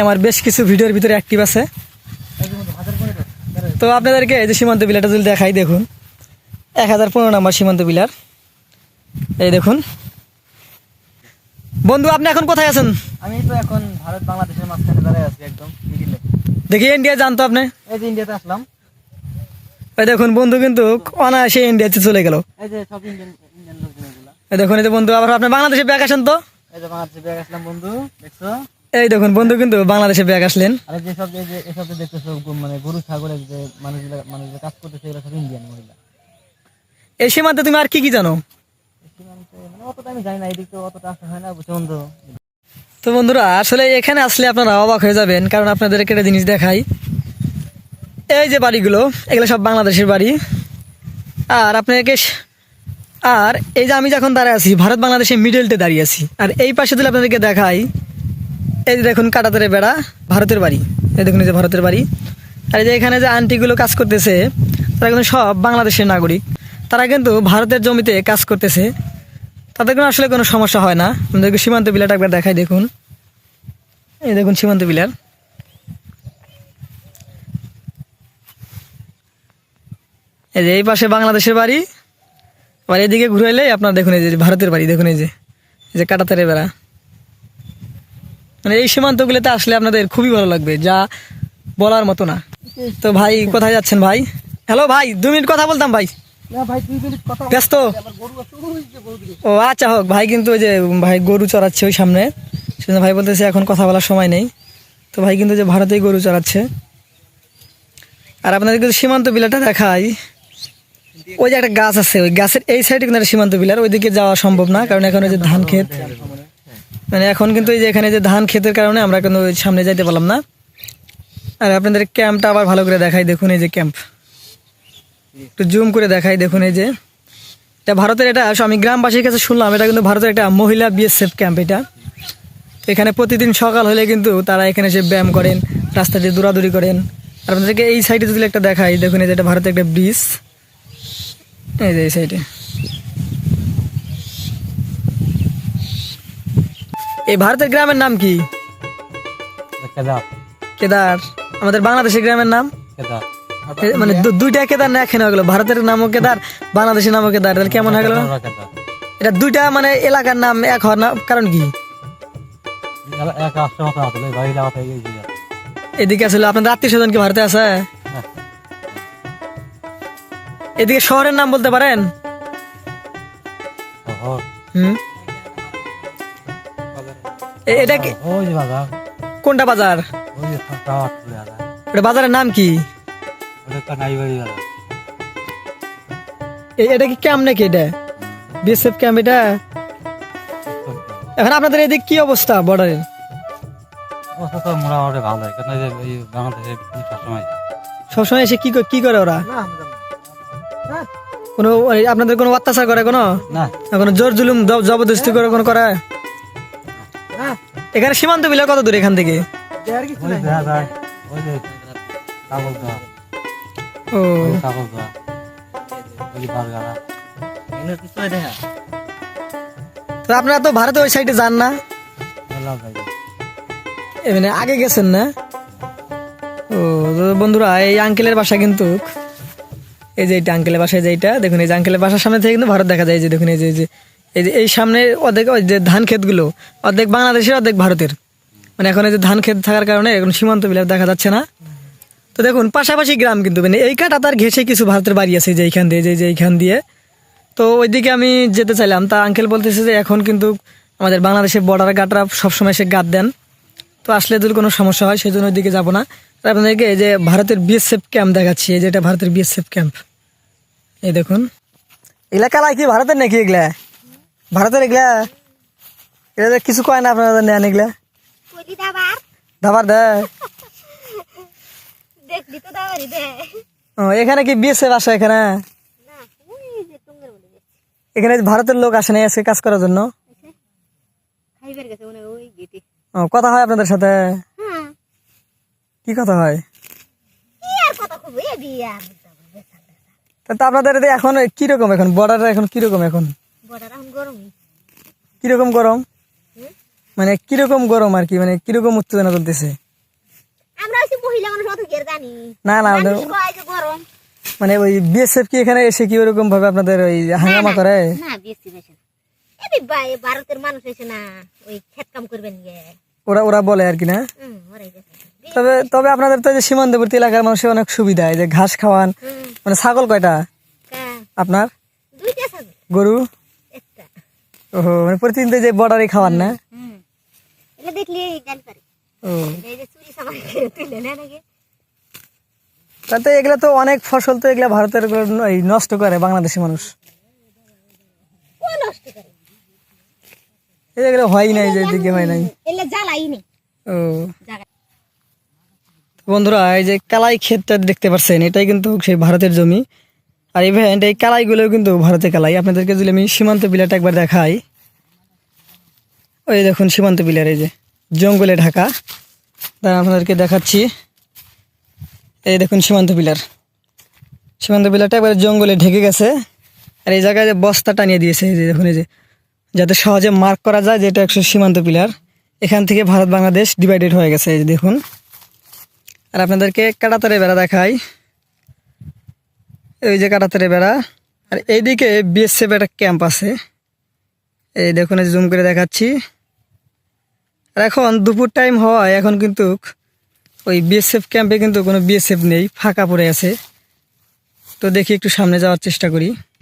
আমার বেশ কিছু ভিডিওর ভিতরে অ্যাক্টিভ আছে। তো আপনাদেরকে এই যে সীমান্ত বিলারটা যদি দেখাই দেখুন। এক হাজার পনেরো নাম্বার সীমান্ত বিলার এই দেখুন। বন্ধু আপনি এখন কোথায় আছেন? আমি তো এখন ভারত বাংলাদেশের মাঝখানে দাঁড়ায় আছি একদম দেখি ইন্ডিয়া জানতো আপনি। এই যে ইন্ডিয়াতে আসলাম। এই দেখুন বন্ধু কিন্তু অনায়াসে ইন্ডিয়াতে চলে গেল। এই যে সব ইন্ডিয়ান ইন্ডিয়ান লোকজন এগুলা। এই দেখুন এই যে বন্ধু আবার আপনি বাংলাদেশে ব্যাগ আসেন তো? এই যে বাংলাদেশে ব্যাগ আসলাম বন্ধু দেখছ? এই দেখুন বন্ধু কিন্তু বাংলাদেশে ব্যাগ আসলেন। আর এই যে সব এই যে এসব দেখতেছো মানে গরু ছাগলের যে মানুষগুলা কাজ করতেছে এগুলো সব ইন্ডিয়ান মহিলা। এই সীমান্তে তুমি আর কি কি জানো? মানে অতটা আমি জানি না এদিক অতটা আসা হয় না বন্ধু তো বন্ধুরা আসলে এখানে আসলে আপনারা অবাক হয়ে যাবেন কারণ আপনাদেরকে একটা জিনিস দেখাই। এই যে বাড়িগুলো এগুলো সব বাংলাদেশের বাড়ি। আর আপনাকে আর এই যে আমি যখন দাঁড়িয়ে আছি ভারত বাংলাদেশের মিডলতে দাঁড়িয়ে আছি। আর এই পাশে যদি আপনাদেরকে দেখাই এই যে দেখুন কাটাতারে বেড়া, ভারতের বাড়ি। এই দেখুন এই যে ভারতের বাড়ি। আর এই যে এখানে যে আন্টিগুলো কাজ করতেছে, তারা কিন্তু সব বাংলাদেশের নাগরিক। তারা কিন্তু ভারতের জমিতে কাজ করতেছে। তাদের কোনো আসলে কোনো সমস্যা হয় না। আমাদেরকে সীমান্ত বিলাটা একবার দেখাই দেখুন। এই দেখুন সীমান্ত বিলার এই যে এই পাশে বাংলাদেশের বাড়ি। আবার এদিকে ঘুরে এলে আপনার দেখুন এই যে ভারতের বাড়ি, দেখুন এই যে এই যে কাটাতারে বেড়া। মানে এই সীমান্তগুলোতে আসলে আপনাদের খুবই ভালো লাগবে যা বলার মতো না। তো ভাই কোথায় যাচ্ছেন ভাই? হ্যালো ভাই দু মিনিট কথা বলতাম ভাই। ব্যস্ত। ও আচ্ছা হোক ভাই কিন্তু ওই যে ভাই গরু চড়াচ্ছে ওই সামনে। সেজন্য ভাই বলতেছে এখন কথা বলার সময় নেই। তো ভাই কিন্তু যে ভারতেই গরু চড়াচ্ছে। আর আপনাদের কিন্তু সীমান্ত বিলাটা দেখাই। ওই যে একটা গাছ আছে ওই গাছের এই সাইডে কিন্তু একটা সীমান্ত বিলার ওইদিকে যাওয়া সম্ভব না কারণ এখন ওই যে ধান ক্ষেত। মানে এখন কিন্তু এই যে এখানে যে ধান ক্ষেতের কারণে আমরা কিন্তু সামনে যাইতে পারলাম না। আর আপনাদের ক্যাম্পটা আবার ভালো করে দেখাই, দেখুন এই যে ক্যাম্প। একটু জুম করে দেখাই, দেখুন এই যে। এটা ভারতের এটা আমি গ্রামবাসীর কাছে শুনলাম, এটা কিন্তু ভারতের একটা মহিলা বিএসএফ ক্যাম্প এটা। এখানে প্রতিদিন সকাল হলে কিন্তু তারা এখানে এসে ব্যায়াম করেন, রাস্তা দিয়ে দৌড়াদৌড়ি করেন। আপনাদেরকে এই সাইডে যদি একটা দেখাই, দেখুন এই যে এটা ভারতের একটা ব্রিজ। এই যে এই সাইডে। এই ভারতের গ্রামের নাম কি? কেদার। কেদার। আমাদের বাংলাদেশের গ্রামের নাম? কেদার। মানে দুইটা কেদার না এখানে হয়ে গেলো। ভারতের নামও কেদার বাংলাদেশের নামও কেদার। তাহলে কেমন হয়ে গেল? এটা দুইটা মানে এলাকার নাম এক হওয়ার কারণ কি? এদিকে আসলে আপনাদের আত্মীয় স্বজন কি ভারতে আছে? এদিকে শহরের নাম বলতে পারেন? হুম? এটা কি? ওই যে বাজার। কোনটা বাজার? ওই যে টাওয়ার চলে আসা এটা বাজারের নাম কি? এটা কি ক্যাম্প নাকি এটা? বিএসএফ ক্যাম্প এটা? এখন আপনাদের এদিকে কি অবস্থা বর্ডারের? অবস্থা তো মোটামুটি ভালো কেন যে এই বাংলাদেশে সবসময় সবসময় এসে কি করে- কি করে ওরা? কোনো আপনাদের কোনো অত্যাচার করে কোনো? না। কোনো জোর জুলুম জবরদস্তি করে কোনো করে? এখানে সীমান্ত বিলে কত দূর এখান থেকে? ও। তো আপনারা তো ভারতে ওই সাইডে যান না? মেলা যায় এ মানে আগে গেছেন না? ও বন্ধুরা এই আঙ্কেলের বাসা কিন্তু এই যে এইটা আঙ্কেলের বাসায় এই যে এইটা দেখুন এই যে আঙ্কেলের বাসার সামনে থেকে কিন্তু ভারত দেখা যায় এই যে দেখুন এই যে এই যে, এই সামনে অর্ধেক ওই যে ধান ক্ষেতগুলো, অর্ধেক বাংলাদেশের, অর্ধেক ভারতের। মানে এখন এই যে ধান ক্ষেত থাকার কারণে এখন সীমান্ত বিলাপ দেখা যাচ্ছে না। তো দেখুন, পাশাপাশি গ্রাম কিন্তু মানে এই কাটা তার ঘেসে কিছু ভারতের বাড়ি আছে যে এইখান দিয়ে, যে- যে এইখান দিয়ে। তো ওইদিকে আমি যেতে চাইলাম, তা আঙ্কেল বলতেছে যে এখন কিন্তু আমাদের বাংলাদেশের বর্ডার গাটরা সবসময় সে গাদ দেন। তো আসলে যদি কোনো সমস্যা হয় সেই জন্য ওইদিকে যাব না। আপনাদেরকে এই যে ভারতের বিএসএফ ক্যাম্প দেখাচ্ছি, এই যে এটা ভারতের বিএসএফ ক্যাম্প এই দেখুন। এগুলা কালাই কি ভারতের নাকি এগুলা? ভারতের এগুলা? এগুলা কিছু কয় না আপনারা নেন এগুলা? দাবার? দেয় ও এখানে কি বিএসএফ আসে এখানে? এখানে ভারতের লোক আসে না আজকে কাজ করার জন্য? ও কথা হয় আপনাদের সাথে? হ্যাঁ। কি কথা হয়? তা আপনাদের এখন কীরকম এখন? বর্ডার এখন কীরকম এখন? কীরকম গরম? মানে কীরকম গরম আর কি? মানে কীরকম উত্তেজনা চলতেছে? না না মানে ওই বিএসএফ কি এখানে এসে কি ওরকম ভাবে আপনাদের ওই হাঙ্গামা করে? ভারতের মানুষ হয়েছে না ওই খেত কাম করবেন ওরা ওরা বলে আর কি না? তবে তবে আপনাদের তো যে সীমান্তবর্তী এলাকার মানুষের অনেক সুবিধা এই যে ঘাস খাওয়ান মানে ছাগল কয়টা? আপনার? গরু? মানে প্রতিদিন তো যে বর্ডারে খাওয়ান না? এটা দেখলে গাল পারে ও। এই যে চুরি সামান তুলে নেয় নাকি? তাতে এগুলা তো অনেক ফসল তো এগুলা ভারতের নষ্ট করে বাংলাদেশি মানুষ। এগুলো হয় নাই যে দিকে হয় নেই। ও। বন্ধুরা এই যে কালাই ক্ষেতটা দেখতে পাচ্ছেন এটাই কিন্তু সেই ভারতের জমি। আর ইভেন্ট এই কালাইগুলোও কিন্তু ভারতে কালাই। আপনাদেরকে যদি আমি সীমান্ত বিলাটা একবার দেখাই। ওই দেখুন সীমান্ত বিলার এই যে জঙ্গলে ঢাকা। দাঁড়ান, আপনাদেরকে দেখাচ্ছি। এই দেখুন সীমান্ত পিলার সীমান্ত পিলারটা একবার জঙ্গলে ঢেকে গেছে। আর এই জায়গায় যে বস্তা টানিয়ে দিয়েছে, এই যে দেখুন এই যে। যাতে সহজে মার্ক করা যায় যে এটা একশো সীমান্ত পিলার এখান থেকে ভারত বাংলাদেশ ডিভাইডেড হয়ে গেছে, এই যে দেখুন। আর আপনাদেরকে কাটাতারে বেড়া দেখাই। এই যে কাটাতারে বেড়া। আর এইদিকে বিএসএফ একটা ক্যাম্প আছে। এই দেখুন জুম করে দেখাচ্ছি। আর এখন দুপুর টাইম হওয়ায় এখন কিন্তু ওই বিএসএফ ক্যাম্পে কিন্তু কোনো বিএসএফ নেই, ফাঁকা পড়ে আছে। তো দেখি একটু সামনে যাওয়ার চেষ্টা করি।